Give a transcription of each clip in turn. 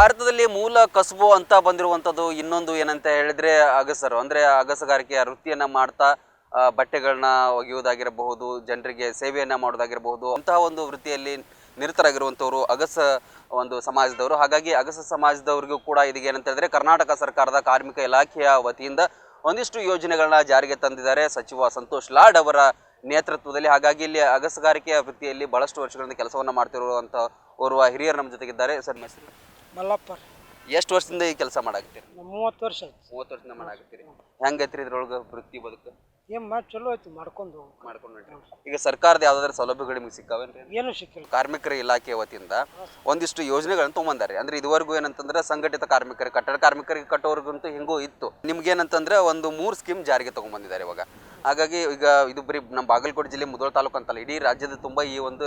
ಭಾರತದಲ್ಲಿ ಮೂಲ ಕಸುಬು ಅಂತ ಬಂದಿರುವಂಥದ್ದು ಇನ್ನೊಂದು ಏನಂತ ಹೇಳಿದ್ರೆ ಅಗಸರು. ಅಂದ್ರೆ ಅಗಸಗಾರಿಕೆಯ ವೃತ್ತಿಯನ್ನ ಮಾಡ್ತಾ ಬಟ್ಟೆಗಳನ್ನ ಒಗೆಯುವುದಾಗಿರಬಹುದು, ಜನರಿಗೆ ಸೇವೆಯನ್ನ ಮಾಡೋದಾಗಿರಬಹುದು, ಅಂತಹ ಒಂದು ವೃತ್ತಿಯಲ್ಲಿ ನಿರತರಾಗಿರುವಂಥವ್ರು ಅಗಸ ಒಂದು ಸಮಾಜದವರು. ಹಾಗಾಗಿ ಅಗಸ ಸಮಾಜದವರಿಗೂ ಕೂಡ ಇದೀಗ ಏನಂತ ಹೇಳಿದ್ರೆ ಕರ್ನಾಟಕ ಸರ್ಕಾರದ ಕಾರ್ಮಿಕ ಇಲಾಖೆಯ ವತಿಯಿಂದ ಒಂದಿಷ್ಟು ಯೋಜನೆಗಳನ್ನ ಜಾರಿಗೆ ತಂದಿದ್ದಾರೆ ಸಚಿವ ಸಂತೋಷ್ ಲಾಡ್ ಅವರ ನೇತೃತ್ವದಲ್ಲಿ. ಹಾಗಾಗಿ ಇಲ್ಲಿ ಅಗಸಗಾರಿಕೆಯ ವೃತ್ತಿಯಲ್ಲಿ ಬಹಳಷ್ಟು ವರ್ಷಗಳಿಂದ ಕೆಲಸವನ್ನು ಮಾಡ್ತಿರುವಂಥ ಓರ್ವ ಹಿರಿಯರು ನಮ್ಮ ಜೊತೆಗಿದ್ದಾರೆ. ಸರ್ ನಿಮ್ಮ ಹೆಸರು ಮಲ್ಲಪ್ಪ ಎಷ್ಟು ವರ್ಷದಿಂದ ಈ ಕೆಲಸ ಮಾಡಾಕತ್ತೀರಿ? ಮೂವತ್ತು ವರ್ಷ ಆಯ್ತು. ಮೂವತ್ತು ವರ್ಷದಿಂದ ಮಾಡಾಕತ್ತೀರಿ. ಹೆಂಗೈತ್ರಿ ಇದ್ರೊಳಗೆ ವೃತ್ತಿ ಬದುಕು? ಏನು ಮಾಡಿ ಚಲೋ ಆಯ್ತು ಮಾಡ್ಕೊಂಡು. ಮಾಡ್ಕೊಂಡು ಹೊಂಟ್ರಿ. ಈಗ ಸರ್ಕಾರದ ಯಾವ್ದಾದ್ರು ಸೌಲಭ್ಯಗಳು ನಿಮ್ಗೆ ಸಿಕ್ಕಾವೇನ್ರಿ? ಏನು ಸಿಕ್ಕಿಲ್ಲ. ಕಾರ್ಮಿಕರ ಇಲಾಖೆ ವತಿಯಿಂದ ಒಂದಿಷ್ಟು ಯೋಜನೆಗಳನ್ನ ತೊಗೊಂಬಂದಾರೆ ಅಂದ್ರೆ ಇದುವರೆಗೂ ಏನಂತಂದ್ರೆ ಸಂಘಟಿತ ಕಾರ್ಮಿಕರು ಕಟ್ಟಡ ಕಾರ್ಮಿಕರಿಗೆ ಕಟ್ಟೋರ್ಗಂತೂ ಹೆಂಗೋ ಇತ್ತು. ನಿಮ್ಗೆ ಏನಂತಂದ್ರೆ ಒಂದು ಮೂರು ಸ್ಕೀಮ್ ಜಾರಿಗೆ ತಗೊಂಡ್ಬಂದಿದ್ದಾರೆ ಇವಾಗ. ಹಾಗಾಗಿ ಈಗ ಇದು ಬರೀ ನಮ್ಮ ಬಾಗಲಕೋಟೆ ಜಿಲ್ಲೆ ಮುದೋಳ ತಾಲೂಕು ಅಂತಲ್ಲ ಇಡೀ ರಾಜ್ಯದ ತುಂಬ ಈ ಒಂದು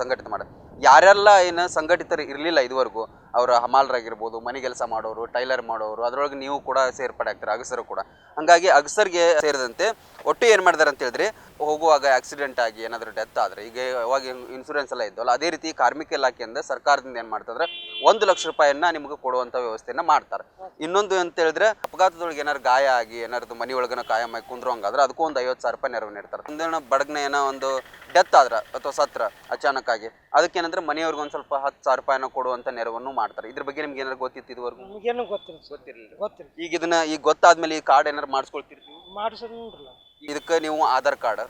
ಸಂಘಟಿತ ಮಾಡೋದು. ಯಾರೆಲ್ಲ ಏನು ಸಂಘಟಿತರು ಇರಲಿಲ್ಲ ಇದುವರೆಗೂ, ಅವರು ಹಮಾಲರಾಗಿರ್ಬೋದು, ಮನೆ ಕೆಲಸ ಮಾಡೋರು, ಟೈಲರ್ ಮಾಡೋರು, ಅದರೊಳಗೆ ನೀವು ಕೂಡ ಸೇರ್ಪಡೆ ಆಗ್ತಾರೆ, ಅಗಸರು ಕೂಡ. ಹಾಗಾಗಿ ಅಗಸರ್ಗೆ ಸೇರಿದಂತೆ ಒಟ್ಟು ಏನು ಮಾಡಿದಾರೆ ಅಂತ ಹೇಳಿದ್ರೆ, ಹೋಗುವಾಗ ಆಕ್ಸಿಡೆಂಟ್ ಆಗಿ ಏನಾದರೂ ಡೆತ್ ಆದರೆ, ಈಗ ಅವಾಗ ಇನ್ಸೂರೆನ್ಸ್ ಎಲ್ಲ ಇದ್ದವಲ್ಲ, ಅದೇ ರೀತಿ ಕಾರ್ಮಿಕ ಇಲಾಖೆಯಿಂದ ಸರ್ಕಾರದಿಂದ ಏನು ಮಾಡ್ತಂದ್ರೆ ಒಂದು ಲಕ್ಷ ರೂಪಾಯಿಯನ್ನ ನಿಮಗೆ ಕೊಡುವಂಥ ವ್ಯವಸ್ಥೆಯನ್ನು ಮಾಡ್ತಾರೆ. ಇನ್ನೊಂದು ಅಂತ ಹೇಳಿದ್ರೆ ಅಪಘಾತದೊಳಗೆ ಏನಾರು ಗಾಯ ಆಗಿ ಏನಾರದು ಮನೆ ಒಳಗನ ಕಾಯಂ ಆಗಿ ಕುಂದ್ರು ಹಂಗಾದ್ರೆ ಅದಕ್ಕೂ ಒಂದು ಐವತ್ತು ಸಾವಿರ ರೂಪಾಯಿ ನೆರವು ನೀಡ್ತಾರೆ. ಒಂದೇನೋ ಬಡಗ್ನ ಏನೋ ಒಂದು ಡೆತ್ ಆದ್ರೆ ಅಥವಾ ಸತ್ರ ಅಚಾನಕ್ ಆಗಿ ಅದಕ್ಕೇನಂದ್ರೆ ಮನೆಯವ್ರಿಗೆ ಒಂದು ಸ್ವಲ್ಪ ಹತ್ತು ಸಾವಿರ ರೂಪಾಯಿನ ಕೊಡುವಂಥ ನೆರವನ್ನು ಮಾಡ್ತಾರೆ. ಇದ್ರ ಬಗ್ಗೆ ನಿಮ್ಗೆ ಏನಾರು ಗೊತ್ತಿತ್ತು ಇದುವರೆಗೂ? ನಮಗೇನು ಗೊತ್ತಿಲ್ಲ ಗೊತ್ತಿರಲಿಲ್ಲ. ಗೊತ್ತಿಲ್ಲ ಈಗ ಇದನ್ನ ಈಗ ಗೊತ್ತಾದ್ಮೇಲೆ ಈ ಕಾರ್ಡ್ ಏನಾರು ಮಾಡಿಸ್ಕೊಳ್ತಿರ್ತೀವಿ? ಇದಕ್ಕೆ ನೀವು ಆಧಾರ್ ಕಾರ್ಡ್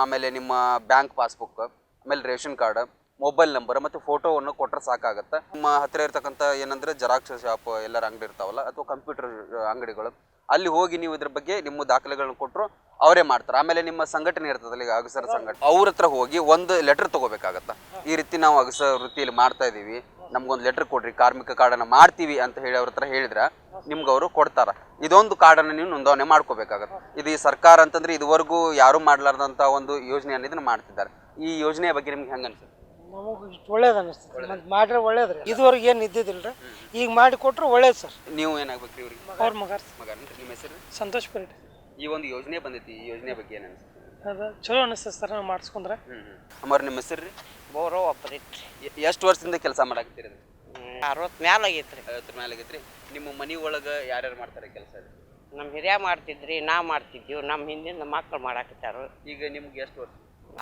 ಆಮೇಲೆ ನಿಮ್ಮ ಬ್ಯಾಂಕ್ ಪಾಸ್ಬುಕ್ ಆಮೇಲೆ ರೇಷನ್ ಕಾರ್ಡ್ ಮೊಬೈಲ್ ನಂಬರ್ ಮತ್ತು ಫೋಟೋವನ್ನು ಕೊಟ್ಟರೆ ಸಾಕಾಗುತ್ತೆ? ನಮ್ಮ ಹತ್ತಿರ ಇರತಕ್ಕಂತ ಏನಂದ್ರೆ ಜೆರಾಕ್ಸ್ ಶಾಪ್ ಎಲ್ಲರ ಅಂಗಡಿ ಇರ್ತಾವಲ್ಲ, ಅಥವಾ ಕಂಪ್ಯೂಟರ್ ಅಂಗಡಿಗಳು, ಅಲ್ಲಿ ಹೋಗಿ ನೀವು ಇದ್ರ ಬಗ್ಗೆ ನಿಮ್ಮ ದಾಖಲೆಗಳನ್ನ ಕೊಟ್ಟರು ಅವರೇ ಮಾಡ್ತಾರೆ. ಆಮೇಲೆ ನಿಮ್ಮ ಸಂಘಟನೆ ಇರ್ತದಲ್ಲ ಈಗ ಅಗಸರ ಸಂಘಟನೆ, ಅವ್ರ ಹತ್ರ ಹೋಗಿ ಒಂದು ಲೆಟರ್ ತಗೋಬೇಕಾಗತ್ತೆ? ಈ ರೀತಿ ನಾವು ಅಗಸ ವೃತ್ತಿಯಲ್ಲಿ ಮಾಡ್ತಾ ಇದೀವಿ ನಮ್ಗೊಂದು ಲೆಟರ್ ಕೊಡ್ರಿ, ಕಾರ್ಮಿಕ ಕಾರ್ಡನ್ನು ಮಾಡ್ತೀವಿ ಅಂತ ಹೇಳಿ ಅವ್ರ ಹತ್ರ ಹೇಳಿದ್ರೆ ನಿಮ್ಗೆ ಅವರು ಕೊಡ್ತಾರೆ. ಇದೊಂದು ಕಾರ್ಡನ್ನು ನೀವು ನೋಂದಣಿ ಮಾಡ್ಕೋಬೇಕಾಗತ್ತೆ? ಇದು ಈ ಸರ್ಕಾರ ಅಂತಂದ್ರೆ ಇದುವರೆಗೂ ಯಾರು ಮಾಡಲಾರ್ದಂಥ ಒಂದು ಯೋಜನೆಯನ್ನು ಇದನ್ನ ಮಾಡ್ತಿದ್ದಾರೆ. ಈ ಯೋಜನೆಯ ಬಗ್ಗೆ ನಿಮ್ಗೆ ಹೆಂಗೆ ಅನ್ಸುತ್ತೆ? ನಮಗೆ ಇಷ್ಟು ಒಳ್ಳೇದು. ಅನಿಸ್ತದೆ ಮತ್ತು ಮಾಡ್ರೆ ಒಳ್ಳೇದು ರೀ ಇದುವರೆಗೆ ಏನು ಇದ್ದಿದ್ದಿಲ್ಲ ರೀ ಈಗ ಮಾಡಿ ಕೊಟ್ರೆ ಒಳ್ಳೇದು ಸರ್. ನೀವು ಏನಾಗ್ಬೇಕು ಇವ್ರಿಗೆ? ಅವ್ರ ಮಗ ಮಗ ಅಂತ ನಿಮ್ಮ ಹೆಸರು? ಸಂತೋಷ್ ಪರೇಟ್ ಈ ಒಂದು ಯೋಜನೆ ಬಂದೈತಿ ಈ ಯೋಜನೆ ಬಗ್ಗೆ ಏನು ಅನ್ಸುತ್ತೆ? ಅದು ಚಲೋ ಅನಿಸ್ತದೆ ಸರ್ ನಾವು ಮಾಡಿಸ್ಕೊಂಡ್ರೆ. ಹ್ಞೂ ಹ್ಞೂ ಅಮ್ಮವ್ರ ನಿಮ್ಮ ಹೆಸರು ರೀ? ಬೋರೋ ಎಷ್ಟು ವರ್ಷದಿಂದ ಕೆಲಸ ಮಾಡಾಕತ್ತೀರಿ ಅದು? ಅರವತ್ತು ಮ್ಯಾಲ ಆಗೈತ್ರಿ. ಐವತ್ತರ ಮೇಲೆ ಆಗೈತ್ರಿ. ನಿಮ್ಮ ಮನೆ ಒಳಗೆ ಯಾರ್ಯಾರು ಮಾಡ್ತಾರೆ ಕೆಲಸ ನಮ್ಮ ಹಿರಿಯ ಮಾಡ್ತಿದ್ರಿ ನಾ ಮಾಡ್ತಿದ್ದೀವಿ ನಮ್ಮ ಹಿಂದಿನ ಮಕ್ಕಳು ಮಾಡಾಕತ್ತಾರು. ಈಗ ನಿಮ್ಗೆ ಎಷ್ಟು ವರ್ಷ?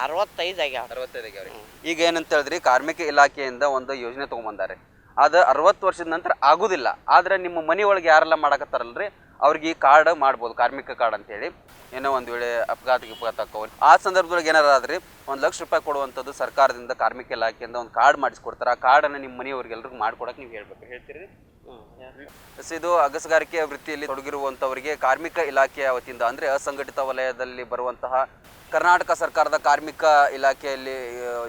ಅರವತ್ತೈದು ಆಗ್ಯಾವ. ಅರವತ್ತೈದು ಆಗ್ಯಾವ್ರಿ ಈಗ ಏನಂತ ಹೇಳಿದ್ರಿ ಕಾರ್ಮಿಕ ಇಲಾಖೆಯಿಂದ ಒಂದು ಯೋಜನೆ ತಗೊಂಬಂದಾರೆ. ಅದು ಅರವತ್ತು ವರ್ಷದ ನಂತರ ಆಗುದಿಲ್ಲ. ಆದ್ರೆ ನಿಮ್ಮ ಮನೆ ಒಳಗೆ ಯಾರೆಲ್ಲ ಮಾಡಕತ್ತಾರಲ್ರಿ? ಅವ್ರಿಗೆ ಈ ಕಾರ್ಡ್ ಮಾಡ್ಬೋದು ಕಾರ್ಮಿಕ ಕಾರ್ಡ್ ಅಂತೇಳಿ. ಏನೋ ಒಂದು ವೇಳೆ ಅಪಘಾತ ಅಪಘಾತ ಆಕ್ಕವ್ರಿ ಆ ಸಂದರ್ಭದೊಳಗೆ ಏನಾರ ಆದ್ರಿ ಒಂದು ಲಕ್ಷ ರೂಪಾಯಿ ಕೊಡುವಂಥದ್ದು ಸರ್ಕಾರದಿಂದ ಕಾರ್ಮಿಕ ಇಲಾಖೆಯಿಂದ ಒಂದು ಕಾರ್ಡ್ ಮಾಡಿಸ್ಕೊಡ್ತಾರೆ. ಆ ಕಾರ್ಡನ್ನು ನಿಮ್ಮ ಮನೆಯವ್ರಿಗೆ ಎಲ್ರಿಗೂ ಮಾಡ್ಕೊಡಕ್ಕೆ ನೀವು ಹೇಳ್ಬೇಕು. ಹೇಳ್ತೀರಿ? ಇದು ಅಗಸಗಾರಿಕೆ ವೃತ್ತಿಯಲ್ಲಿ ತೊಡಗಿರುವಂತವರಿಗೆ ಕಾರ್ಮಿಕ ಇಲಾಖೆಯ ವತಿಯಿಂದ, ಅಂದ್ರೆ ಅಸಂಘಟಿತ ವಲಯದಲ್ಲಿ ಬರುವಂತಹ ಕರ್ನಾಟಕ ಸರ್ಕಾರದ ಕಾರ್ಮಿಕ ಇಲಾಖೆಯಲ್ಲಿ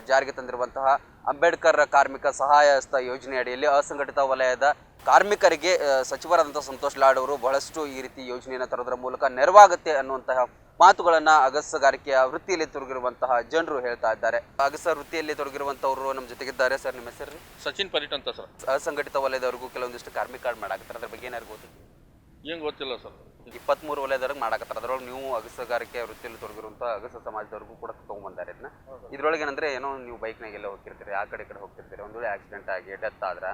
ಜಾರಿಗೆ ತಂದಿರುವಂತಹ ಅಂಬೇಡ್ಕರ್ ಕಾರ್ಮಿಕ ಸಹಾಯ ಹಸ್ತ ಯೋಜನೆ ಅಡಿಯಲ್ಲಿ ಅಸಂಘಟಿತ ವಲಯದ ಕಾರ್ಮಿಕರಿಗೆ ಸಚಿವರಾದಂಥ ಸಂತೋಷ್ ಲಾಡ್ ಅವರು ಬಹಳಷ್ಟು ಈ ರೀತಿ ಯೋಜನೆಯನ್ನು ತರೋದ್ರ ಮೂಲಕ ನೆರವಾಗುತ್ತೆ ಅನ್ನುವಂತಹ ಮಾತುಗಳನ್ನ ಅಗಸಗಾರಿಕೆಯ ವೃತ್ತಿಯಲ್ಲಿ ತೊಡಗಿರುವಂತಹ ಜನರು ಹೇಳ್ತಾ ಇದ್ದಾರೆ. ಅಗಸ ವೃತ್ತಿಯಲ್ಲಿ ತೊಡಗಿರುವಂತವರು ನಮ್ಮ ಜೊತೆಗಿದ್ದಾರೆ ಸರ್ ನಿಮ್ಮ ಹೆಸರು? ಸಚಿನ್ ಪರಿಟ್ ಅಂತ ಸರ್. ಅಸಂಘಟಿತ ವಲಯದವರೆಗೂ ಕೆಲವೊಂದಿಷ್ಟು ಕಾರ್ಮಿಕ ಕಾರ್ಡ್ ಮಾಡಾಕತ್ತಾರೆ ಅದ್ರ ಬಗ್ಗೆ ಏನಾರು ಗೊತ್ತಿಲ್ಲ ಏನು ಗೊತ್ತಿಲ್ಲ ಸರ್. ಇಪ್ಪತ್ಮೂರು ವಲಯದವ್ರಿಗೆ ಮಾಡಾಕತ್ತಾರ. ಅದ್ರೊಳಗೆ ನೀವು ಅಗಸಗಾರಿಕೆ ವೃತ್ತಿಯಲ್ಲಿ ತೊಡಗಿರುವಂಥ ಅಗಸ ಸಮಾಜದವ್ರಿಗೂ ಕೂಡ ತೊಗೊಂಬಂದಾರೆ ಇದನ್ನ ಇದ್ರೊಳಗೆ ಏನಂದ್ರೆ ಏನೋ ನೀವು ಬೈಕ್ನಾಗೆಲ್ಲ ಹೋಗ್ತಿರ್ತೀರಿ ಆ ಕಡೆ ಈ ಕಡೆ ಹೋಗ್ತಿರ್ತೀರಿ ಒಂದು ವೇಳೆ ಆಕ್ಸಿಡೆಂಟ್ ಆಗಿ ಡೆತ್ ಆದ್ರೆ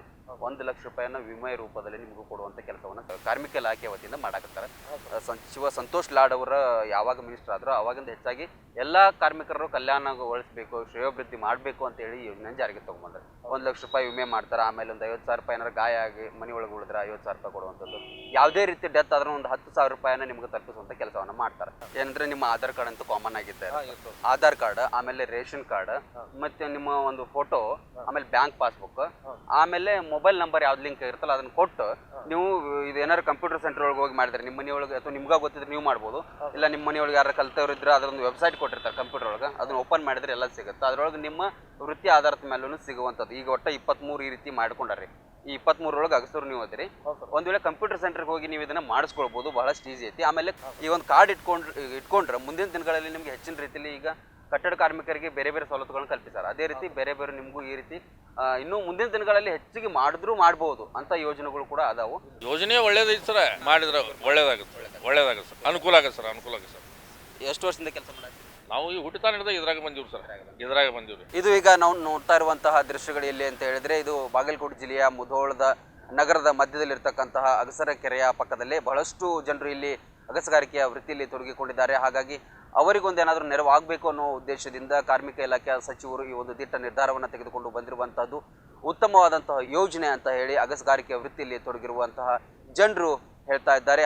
ಒಂದು ಲಕ್ಷ ರೂಪಾಯಿನ ವಿಮೆ ರೂಪದಲ್ಲಿ ನಿಮಗೂ ಕೊಡುವಂಥ ಕೆಲಸವನ್ನು ಕಾರ್ಮಿಕ ಇಲಾಖೆ ವತಿಯಿಂದ ಮಾಡಾಕತ್ತಾರೆ. ಸಚಿವ ಸಂತೋಷ್ ಲಾಡ್ ಅವರ ಯಾವಾಗ ಮಿನಿಸ್ಟರ್ ಆದರೂ ಅವಾಗಿಂದ ಹೆಚ್ಚಾಗಿ ಎಲ್ಲ ಕಾರ್ಮಿಕರು ಕಲ್ಯಾಣಗೊಳಿಸಬೇಕು ಶ್ರೇಯೋಭಿವೃದ್ಧಿ ಮಾಡಬೇಕು ಅಂತ ಹೇಳಿ ಯೋಜನೆ ಜಾರಿಗೆ ತೊಗೊಂಡ್ಬಂದ್ರೆ ಒಂದು ಲಕ್ಷ ರೂಪಾಯಿ ವಿಮೆ ಮಾಡ್ತಾರೆ ಆಮೇಲೆ ಒಂದು ಐವತ್ತು ಸಾವಿರ ರೂಪಾಯಿ ಏನಾರು ಗಾಯ ಆಗಿ ಮನೆ ಒಳಗೆ ಉಳಿದ್ರೆ ಐವತ್ತು ಸಾವಿರ ರೂಪಾಯಿ ಕೊಡುವಂಥದ್ದು. ಯಾವುದೇ ರೀತಿ ಡೆತ್ ಆದ್ರೂ ಒಂದು ಹತ್ತು ಸಾವಿರ ರೂಪಾಯಿನ ನಿಮ್ಗೆ ತಲುಪಿಸುವಂತ ಕೆಲಸವನ್ನ ಮಾಡ್ತಾರೆ. ಏನಂದ್ರೆ ನಿಮ್ಮ ಆಧಾರ್ ಕಾರ್ಡ್ ಅಂತೂ ಕಾಮನ್ ಆಗಿದೆ ಆಧಾರ್ ಕಾರ್ಡ್ ಆಮೇಲೆ ರೇಷನ್ ಕಾರ್ಡ್ ಮತ್ತೆ ನಿಮ್ಮ ಒಂದು ಫೋಟೋ ಆಮೇಲೆ ಬ್ಯಾಂಕ್ ಪಾಸ್ಬುಕ್ ಆಮೇಲೆ ಮೊಬೈಲ್ ನಂಬರ್ ಯಾವ್ದು ಲಿಂಕ್ ಇರುತ್ತಲ್ಲ ಅದನ್ನ ಕೊಟ್ಟು ನೀವು ಇದು ಕಂಪ್ಯೂಟರ್ ಸೆಂಟರ್ ಒಳಗೆ ಹೋಗಿ ಮಾಡಿದ್ರೆ ನಿಮ್ಮ ಮನೆಯೊಳಗೆ ಅಥವಾ ನಿಮ್ಗೆ ಗೊತ್ತಿದ್ರೆ ನೀವು ಮಾಡ್ಬೋದು. ಇಲ್ಲ ನಿಮ್ಮ ಮನೆಯೊಳಗೆ ಯಾರು ಕಲ್ತವ್ರು ಇದ್ರೆ ಅದರೊಂದು ವೆಬ್ಸೈಟ್ ಕೊಟ್ಟಿರ್ತಾರೆ ಕಂಪ್ಯೂಟರ್ ಒಳಗೆ. ಅದನ್ನ ಓಪನ್ ಮಾಡಿದ್ರೆ ಎಲ್ಲ ಸಿಗುತ್ತೆ. ಅದರೊಳಗೆ ನಿಮ್ಮ ವೃತ್ತಿ ಆಧಾರದ ಮೇಲೂ ಸಿಗುವಂಥದ್ದು. ಈಗ ಒಟ್ಟು ಇಪ್ಪತ್ತ್ಮೂರು ಈ ರೀತಿ ಮಾಡ್ಕೊಂಡಾರ್ರಿ ಈ ಇಪ್ಪತ್ತ್ಮೂರೊಳಗೆ ಅಗಸರು ನೀವು ಅದಿರಿ ಒಂದ್ ವೇಳೆ ಕಂಪ್ಯೂಟರ್ ಸೆಂಟರ್ಗೆ ಹೋಗಿ ನೀವು ಇದನ್ನ ಮಾಡಿಸ್ಕೊಳ್ಬಹುದು ಬಹಳಷ್ಟು ಈಸಿ ಐತಿ. ಆಮೇಲೆ ಈ ಒಂದು ಕಾರ್ಡ್ ಇಟ್ಕೊಂಡ್ರೆ ಇಟ್ಕೊಂಡ್ರೆ ಮುಂದಿನ ದಿನಗಳಲ್ಲಿ ನಿಮ್ಗೆ ಹೆಚ್ಚಿನ ರೀತಿಯಲ್ಲಿ ಈಗ ಕಟ್ಟಡ ಕಾರ್ಮಿಕರಿಗೆ ಬೇರೆ ಬೇರೆ ಸವಲತ್ತುಗಳನ್ನು ಕಲ್ಪಿಸ್ತಾರೆ ಅದೇ ರೀತಿ ಬೇರೆ ಬೇರೆ ನಿಮಗೂ ಈ ರೀತಿ ಇನ್ನು ಮುಂದಿನ ದಿನಗಳಲ್ಲಿ ಹೆಚ್ಚಿಗೆ ಮಾಡಿದ್ರು ಮಾಡಬಹುದು ಅಂತ ಯೋಜನೆಗಳು ಕೂಡ ಅದಾವು. ಯೋಜನೆ ಒಳ್ಳೇದೈತೆ ಸರ್. ಮಾಡಿದ್ರೆ ಒಳ್ಳೇದಾಗುತ್ತೆ ಒಳ್ಳೇದಾಗುತ್ತೆ ಸರ್. ಅನುಕೂಲ ಆಗುತ್ತೆ ಸರ್ ಅನುಕೂಲ ಆಗುತ್ತೆ ಸರ್. ಎಷ್ಟು ವರ್ಷದಿಂದ ಕೆಲಸ ಮಾಡತ್ತೀರಿ? ನಾವು ಈ ಹುಟ್ಟಿತಾನ ಹಿಡಿದ ಇದ್ರಾಗ ಬಂದಿವ್ರು ಸರ್. ಇದ್ರಾಗ ಬಂದಿವ್ರಿ ಇದು ಈಗ ನಾವು ನೋಡ್ತಾ ಇರುವಂತಹ ದೃಶ್ಯಗಳು ಎಲ್ಲಿ ಅಂತ ಹೇಳಿದ್ರೆ ಇದು ಬಾಗಲಕೋಟೆ ಜಿಲ್ಲೆಯ ಮುಧೋಳದ ನಗರದ ಮಧ್ಯದಲ್ಲಿರ್ತಕ್ಕಂತಹ ಅಗಸರ ಕೆರೆಯ ಪಕ್ಕದಲ್ಲಿ ಬಹಳಷ್ಟು ಜನರು ಇಲ್ಲಿ ಅಗಸಗಾರಿಕೆಯ ವೃತ್ತಿಯಲ್ಲಿ ತೊಡಗಿಕೊಂಡಿದ್ದಾರೆ. ಹಾಗಾಗಿ ಅವರಿಗೊಂದು ಏನಾದರೂ ನೆರವು ಆಗಬೇಕು ಅನ್ನೋ ಉದ್ದೇಶದಿಂದ ಕಾರ್ಮಿಕ ಇಲಾಖೆಯ ಸಚಿವರು ಈ ಒಂದು ದಿಟ್ಟ ನಿರ್ಧಾರವನ್ನು ತೆಗೆದುಕೊಂಡು ಬಂದಿರುವಂತಹದ್ದು ಉತ್ತಮವಾದಂತಹ ಯೋಜನೆ ಅಂತ ಹೇಳಿ ಅಗಸಗಾರಿಕೆಯ ವೃತ್ತಿಯಲ್ಲಿ ತೊಡಗಿರುವಂತಹ ಜನರು ಹೇಳ್ತಾ ಇದ್ದಾರೆ.